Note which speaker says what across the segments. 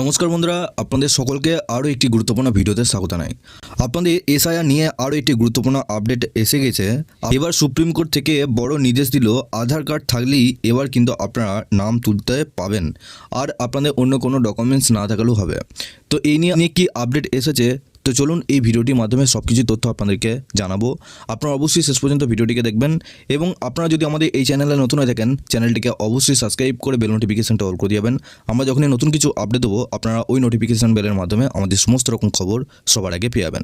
Speaker 1: নমস্কার বন্ধুরা, আপনাদের সকলকে আরও একটি গুরুত্বপূর্ণ ভিডিওতে স্বাগত জানাই। আপনাদের এসআইআর নিয়ে আরও একটি গুরুত্বপূর্ণ আপডেট এসে গেছে। এবার সুপ্রিম কোর্ট থেকে বড় নির্দেশ দিল, আধার কার্ড থাকলেই এবার কিন্তু আপনারা নাম তুলতে পাবেন। আর আপনাদের অন্য কোনো ডকুমেন্টস না থাকলেও হবে। তো এই নিয়ে কি আপডেট এসেছে তো চলুন এই ভিডিওটির মাধ্যমে সব কিছু তথ্য আপনাদেরকে জানাব। আপনারা অবশ্যই শেষ পর্যন্ত ভিডিওটিকে দেখবেন এবং আপনারা যদি আমাদের এই চ্যানেলে নতুন হয়ে থাকেন, চ্যানেলটিকে অবশ্যই সাবস্ক্রাইব করে বেল নোটিফিকেশনটা অল করে দিবেন আমরা যখনই নতুন কিছু আপডেট দেবো, আপনারা ওই নোটিফিকেশন বেলের মাধ্যমে আমাদের সমস্ত রকম খবর সবার আগে পেয়ে যাবেন।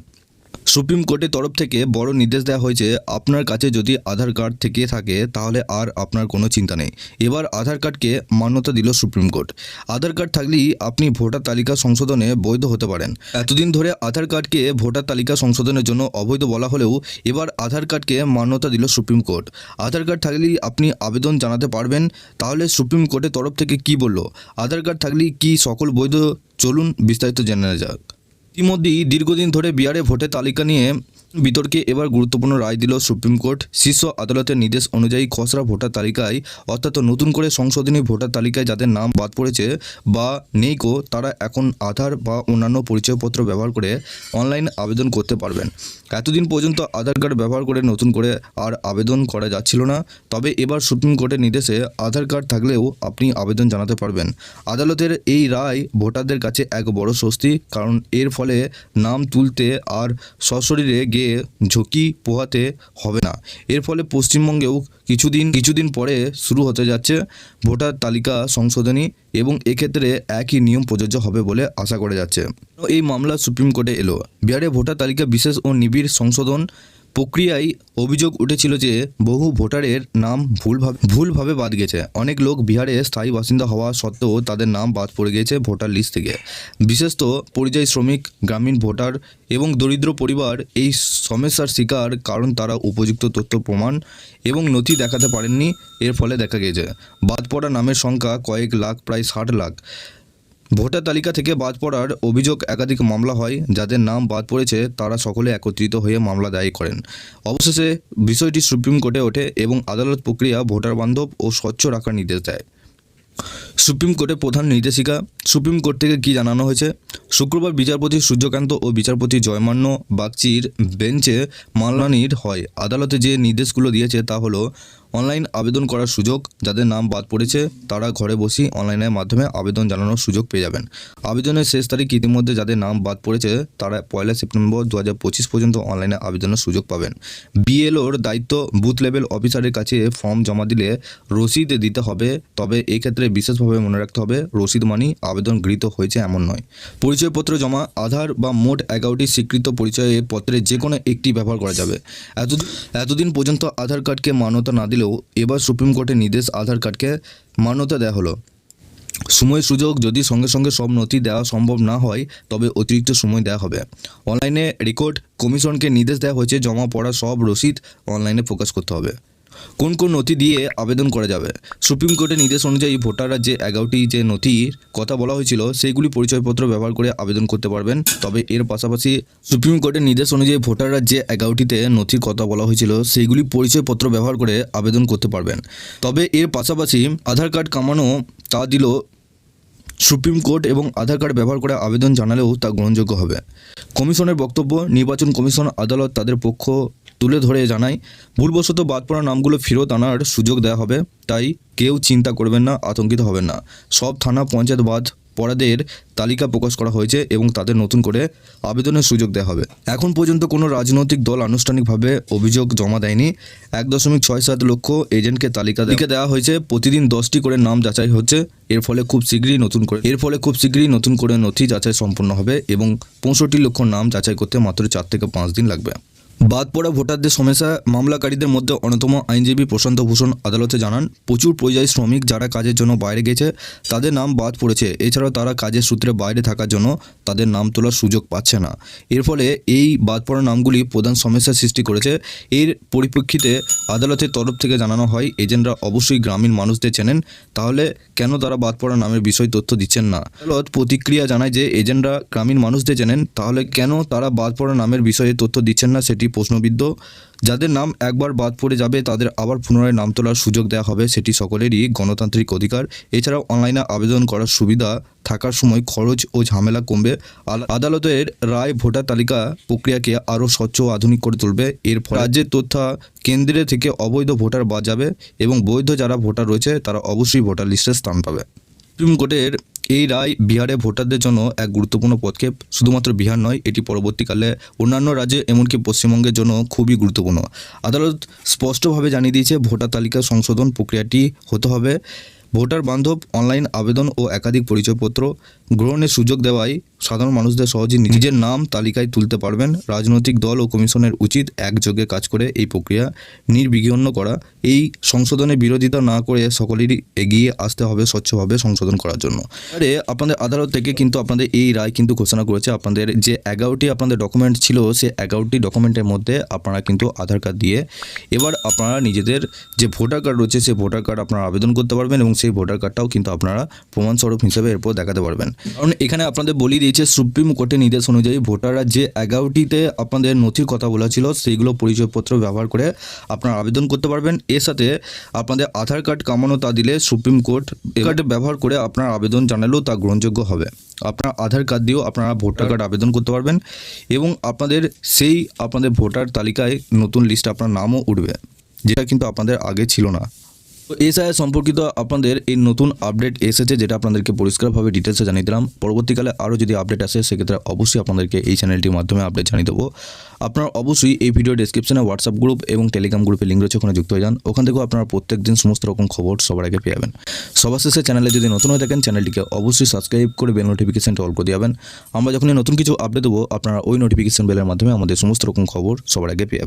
Speaker 1: সুপ্রিম কোর্টের তরফ থেকে বড় নির্দেশ দেওয়া হয়েছে, আপনার কাছে যদি আধার কার্ড থেকে থাকে, তাহলে আর আপনার কোনো চিন্তা নেই। এবার আধার কার্ডকে মান্যতা দিল সুপ্রিম কোর্ট। আধার কার্ড থাকলেই আপনি ভোটার তালিকা সংশোধনে বৈধ হতে পারেন। এতদিন ধরে আধার কার্ডকে ভোটার তালিকা সংশোধনের জন্য অবৈধ বলা হলেও এবার আধার কার্ডকে মান্যতা দিল সুপ্রিম কোর্ট। আধার কার্ড থাকলেই আপনি আবেদন জানাতে পারবেন। তাহলে সুপ্রিম কোর্টের তরফ থেকে কি বলল? আধার কার্ড থাকলেই কি সকল বৈধ? চলুন বিস্তারিত জেনে যাক। ইতিমধ্যেই দীর্ঘদিন ধরে বিহারে ভোটের তালিকা নিয়ে বিতর্কে এবার গুরুত্বপূর্ণ রায় দিল সুপ্রিম কোর্ট। শীর্ষ আদালতের নির্দেশ অনুযায়ী খসড়া ভোটার তালিকায়, অর্থাৎ নতুন করে সংশোধনী ভোটার তালিকায় যাদের নাম বাদ পড়েছে বা নেই কো তারা এখন আধার বা অন্যান্য পরিচয়পত্র ব্যবহার করে অনলাইন আবেদন করতে পারবেন। এতদিন পর্যন্ত আধার কার্ড ব্যবহার করে নতুন করে আর আবেদন করা যাচ্ছিল না। তবে এবার সুপ্রিম কোর্টের নির্দেশে আধার কার্ড থাকলেও আপনি আবেদন জানাতে পারবেন। আদালতের এই রায় ভোটারদের কাছে এক বড় স্বস্তি, কারণ এর ফলে নাম তুলতে আর সশরীরে গিয়ে ঝুঁকি পোহাতে হবে না। এর ফলে পশ্চিমবঙ্গেও কিছুদিন কিছুদিন পরে শুরু হতে যাচ্ছে ভোটার তালিকা সংশোধনী এবং এক্ষেত্রে একই নিয়ম প্রযোজ্য হবে বলে আশা করা যাচ্ছে। এই মামলা সুপ্রিম কোর্টে এলো। বিহারে ভোটার তালিকা বিশেষ ও নিবিড় সংশোধন প্রক্রিয়ায় অভিযোগ উঠেছিল যে বহু ভোটারের নাম ভুলভাবে ভুলভাবে বাদ গেছে। অনেক লোক বিহারে স্থায়ী বাসিন্দা হওয়া সত্ত্বেও তাদের নাম বাদ পড়ে গিয়েছে ভোটার লিস্ট থেকে। বিশেষত পরিযায়ী শ্রমিক, গ্রামীণ ভোটার এবং দরিদ্র পরিবার এই সমস্যার শিকার, কারণ তারা উপযুক্ত তথ্য, প্রমাণ এবং নথি দেখাতে পারেননি। এর ফলে দেখা গেছে বাদ পড়া নামের সংখ্যা কয়েক লাখ, প্রায় ষাট লাখ। ভোটার তালিকা থেকে বাদ পড়ার অভিযোগ একাধিক মামলা হয়, যাদের নাম বাদ পড়েছে তারা সকলে একত্রিত হয়ে মামলা দায়ী করেন। অবশেষে বিষয়টি সুপ্রিম কোর্টে ওঠে এবং আদালত প্রক্রিয়া ভোটার বান্ধব ও স্বচ্ছ রাখার নির্দেশ দেয়। সুপ্রিম কোর্টের প্রধান নির্দেশিকা, সুপ্রিম কোর্ট থেকে কি জানানো হয়েছে? শুক্রবার বিচারপতি সূর্যকান্ত ও বিচারপতি জয়মান্য বাগচির বেঞ্চে মামলানির হয়। আদালতে যে নির্দেশগুলো দিয়েছে তা হলো অনলাইন আবেদন করার সুযোগ যাদের নাম বাদ পড়েছে, তারা ঘরে বসেই অনলাইনের মাধ্যমে আবেদন জানানোর সুযোগ পেয়ে যাবেন। আবেদনের শেষ তারিখ ইতিমধ্যে যাদের নাম বাদ পড়েছে, তারা পয়লা সেপ্টেম্বর দু হাজার পঁচিশ পর্যন্ত অনলাইনে আবেদনের সুযোগ পাবেন। বিএলওর দায়িত্ব বুথ লেভেল অফিসারের কাছে ফর্ম জমা দিলে রসিদ দিতে হবে, তবে এক্ষেত্রে বিশেষভাবে মনে রাখতে হবে, রসিদ মানি আবেদন গৃহীত হয়েছে এমন নয়। পরিচয়পত্র জমা, আধার বা মোট এগারোটি স্বীকৃত পরিচয় পত্রে যে কোনো একটি ব্যবহার করা যাবে। এতদিন পর্যন্ত আধার কার্ডকে মান্যতা না দিলেও এবার সুপ্রিম কোর্টের নির্দেশ আধার কার্ডকে মান্যতা দেওয়া হলো। সময় সুযোগ যদি সঙ্গে সঙ্গে সব নথি দেওয়া সম্ভব না হয়, তবে অতিরিক্ত সময় দেওয়া হবে। অনলাইনে রেকর্ড কমিশনকে নির্দেশ দেওয়া হয়েছে, জমা পড়া সব রসিদ অনলাইনে প্রকাশ করতে হবে। কোন কোন নথি দিয়ে আবেদন করা যাবে। সুপ্রিম কোর্টের নির্দেশ অনুযায়ী ভোটাররা যে এগারোটি যে নথির কথা বলা হয়েছিল, সেইগুলি পরিচয়পত্র ব্যবহার করে আবেদন করতে পারবেন। তবে এর পাশাপাশি সুপ্রিম কোর্টের নির্দেশ অনুযায়ী ভোটাররা যে এগারোটিতে নথির কথা বলা হয়েছিল, সেইগুলি পরিচয়পত্র ব্যবহার করে আবেদন করতে পারবেন। তবে এর পাশাপাশি আধার কার্ড কামানো তা দিল সুপ্রিম কোর্ট এবং আধার কার্ড ব্যবহার করে আবেদন জানালেও তা গ্রহণযোগ্য হবে। কমিশনের বক্তব্য, নির্বাচন কমিশন আদালত তাদের পক্ষ তুলে ধরে জানায় ভুলবশত বাদ পড়া নামগুলো ফেরত আনার সুযোগ দেওয়া হবে, তাই কেউ চিন্তা করবেন না, আতঙ্কিত হবেন না। সব থানা পঞ্চায়েত বাদ পড়াদের তালিকা প্রকাশ করা হয়েছে এবং তাদের নতুন করে আবেদনের সুযোগ দেওয়া হবে। এখন পর্যন্ত কোনো রাজনৈতিক দল আনুষ্ঠানিকভাবে অভিযোগ জমা দেয়নি। এক দশমিক ছয় সাত লক্ষ এজেন্টকে তালিকা তালিকা দেওয়া হয়েছে। প্রতিদিন দশটি করে নাম যাচাই হচ্ছে। এর ফলে খুব শীঘ্রই নতুন করে, এর ফলে খুব শীঘ্রই নতুন করে নথি যাচাই সম্পন্ন হবে এবং পঁয়ষট্টি লক্ষ নাম যাচাই করতে মাত্র চার থেকে পাঁচ দিন লাগবে। বাদ পড়া ভোটারদের সমস্যা, মামলাকারীদের মধ্যে অন্যতম আইনজীবী প্রশান্ত ভূষণ আদালতে জানান, প্রচুর পরিযায়ী শ্রমিক যারা কাজের জন্য বাইরে গেছে, তাদের নাম বাদ পড়েছে। এছাড়াও তারা কাজের সূত্রে বাইরে থাকার জন্য তাদের নাম তোলার সুযোগ পাচ্ছে না। এর ফলে এই বাদ পড়া নামগুলি প্রধান সমস্যার সৃষ্টি করেছে। এর পরিপ্রেক্ষিতে আদালতের তরফ থেকে জানানো হয়, এজেন্টরা অবশ্যই গ্রামীণ মানুষদের চেনেন, তাহলে কেন তারা বাদ পড়া নামের বিষয় তথ্য দিচ্ছেন না? আদালত প্রতিক্রিয়া জানায় যে, এজেন্টরা গ্রামীণ মানুষদের চেনেন, তাহলে কেন তারা বাদ পড়া নামের বিষয়ে তথ্য দিচ্ছেন না সেটি এটি প্রশ্নবিদ্ধ। যাদের নাম একবার বাদ পড়ে যাবে, তাদের আবার পুনরায় নাম তোলার সুযোগ দেওয়া হবে, সেটি সকলেরই গণতান্ত্রিক অধিকার। এছাড়াও অনলাইনে আবেদন করার সুবিধা থাকার সময় খরচ ও ঝামেলা কমবে। আদালতের রায় ভোটার তালিকা প্রক্রিয়াকে আরও স্বচ্ছ ও আধুনিক করে তুলবে। এর ফলে রাজ্যের তথ্য কেন্দ্রে থেকে অবৈধ ভোটার বাদ যাবে এবং বৈধ যারা ভোটার রয়েছে, তারা অবশ্যই ভোটার লিস্টে স্থান পাবে। সুপ্রিম কোর্টের এই রায় বিহারে ভোটারদের জন্য এক গুরুত্বপূর্ণ পদক্ষেপ। শুধুমাত্র বিহার নয়, এটি পরবর্তীকালে অন্যান্য রাজ্যে, এমনকি পশ্চিমবঙ্গের জন্য খুবই গুরুত্বপূর্ণ। আদালত স্পষ্টভাবে জানিয়ে দিয়েছে, ভোটার তালিকা সংশোধন প্রক্রিয়াটি হতে হবে। ভোটার বান্ধব, অনলাইন আবেদন ও একাধিক পরিচয়পত্র গ্রহণের সুযোগ দেওয়ায় সাধারণ মানুষদের সহজে নিজের নাম তালিকায় তুলতে পারবেন। রাজনৈতিক দল ও কমিশনের উচিত একযোগে কাজ করে এই প্রক্রিয়া নির্বিঘ্ন করা। এই সংশোধনে বিরোধিতা না করে সকলেরই এগিয়ে আসতে হবে স্বচ্ছভাবে সংশোধন করার জন্য। আরে আপনাদের আদালত থেকে কিন্তু আপনাদের এই রায় কিন্তু ঘোষণা করেছে। আপনাদের যে এগারোটি আপনাদের ডকুমেন্ট ছিল, সে এগারোটি ডকুমেন্টের মধ্যে আপনারা কিন্তু আধার কার্ড দিয়ে এবার আপনারা নিজেদের যে ভোটার কার্ড রয়েছে সেই ভোটার কার্ড আপনারা আবেদন করতে পারবেন এবং সেই ভোটার কার্ডটাও কিন্তু আপনারা প্রমাণস্বরূপ হিসেবে এরপর দেখাতে পারবেন। কারণ এখানে আপনাদের বলি দিয়েছে সুপ্রিম কোর্টের নির্দেশ অনুযায়ী ভোটাররা যে এগারোটিতে আপনাদের নথির কথা বলা ছিল, সেইগুলো পরিচয়পত্র ব্যবহার করে আপনারা আবেদন করতে পারবেন। এর সাথে আপনাদের আধার কার্ড কামানো তা দিলে সুপ্রিম কোর্ট এ কার্ড ব্যবহার করে আপনার আবেদন জানালেও তা গ্রহণযোগ্য হবে। আপনার আধার কার্ড দিয়েও আপনারা ভোটার কার্ড আবেদন করতে পারবেন এবং আপনাদের সেই আপনাদের ভোটার তালিকায় নতুন লিস্ট আপনার নামও উঠবে, যেটা কিন্তু আপনাদের আগে ছিল না। তো এসআই সম্পর্কিত আপনাদের এই নতুন আপডেট এসেছে যেটা আপনাদেরকে পরিষ্কারভাবে ডিটেলসে জানিয়ে দিলাম। পরবর্তীকালে আরও যদি আপডেট আসে, সেক্ষেত্রে অবশ্যই আপনাদেরকে এই চ্যানেলটির মাধ্যমে আপডেট জানিয়ে দেবো। আপনারা অবশ্যই এই ভিডিও ডেসক্রিপশনে হোয়াটসঅ্যাপ গ্রুপ এবং টেলিগ্রাম গ্রুপে লিঙ্ক রয়েছে, ওখানে যুক্ত হয়ে যান। ওখান থেকেও আপনারা প্রত্যেক দিন সমস্ত রকম খবর সবার আগে পেয়ে যাবেন। সবার শেষে চ্যানেলে যদি নতুন হয়ে থাকেন চ্যানেলটিকে অবশ্যই সাবস্ক্রাইব করে বেল নোটিফিকেশনটা অল করে যাবেন। আমরা যখনই নতুন কিছু আপডেট দেবো, আপনারা ওই নোটিফিকেশন বেলের মাধ্যমে আমাদের সমস্ত রকম খবর সবার আগে পেয়ে যাবেন।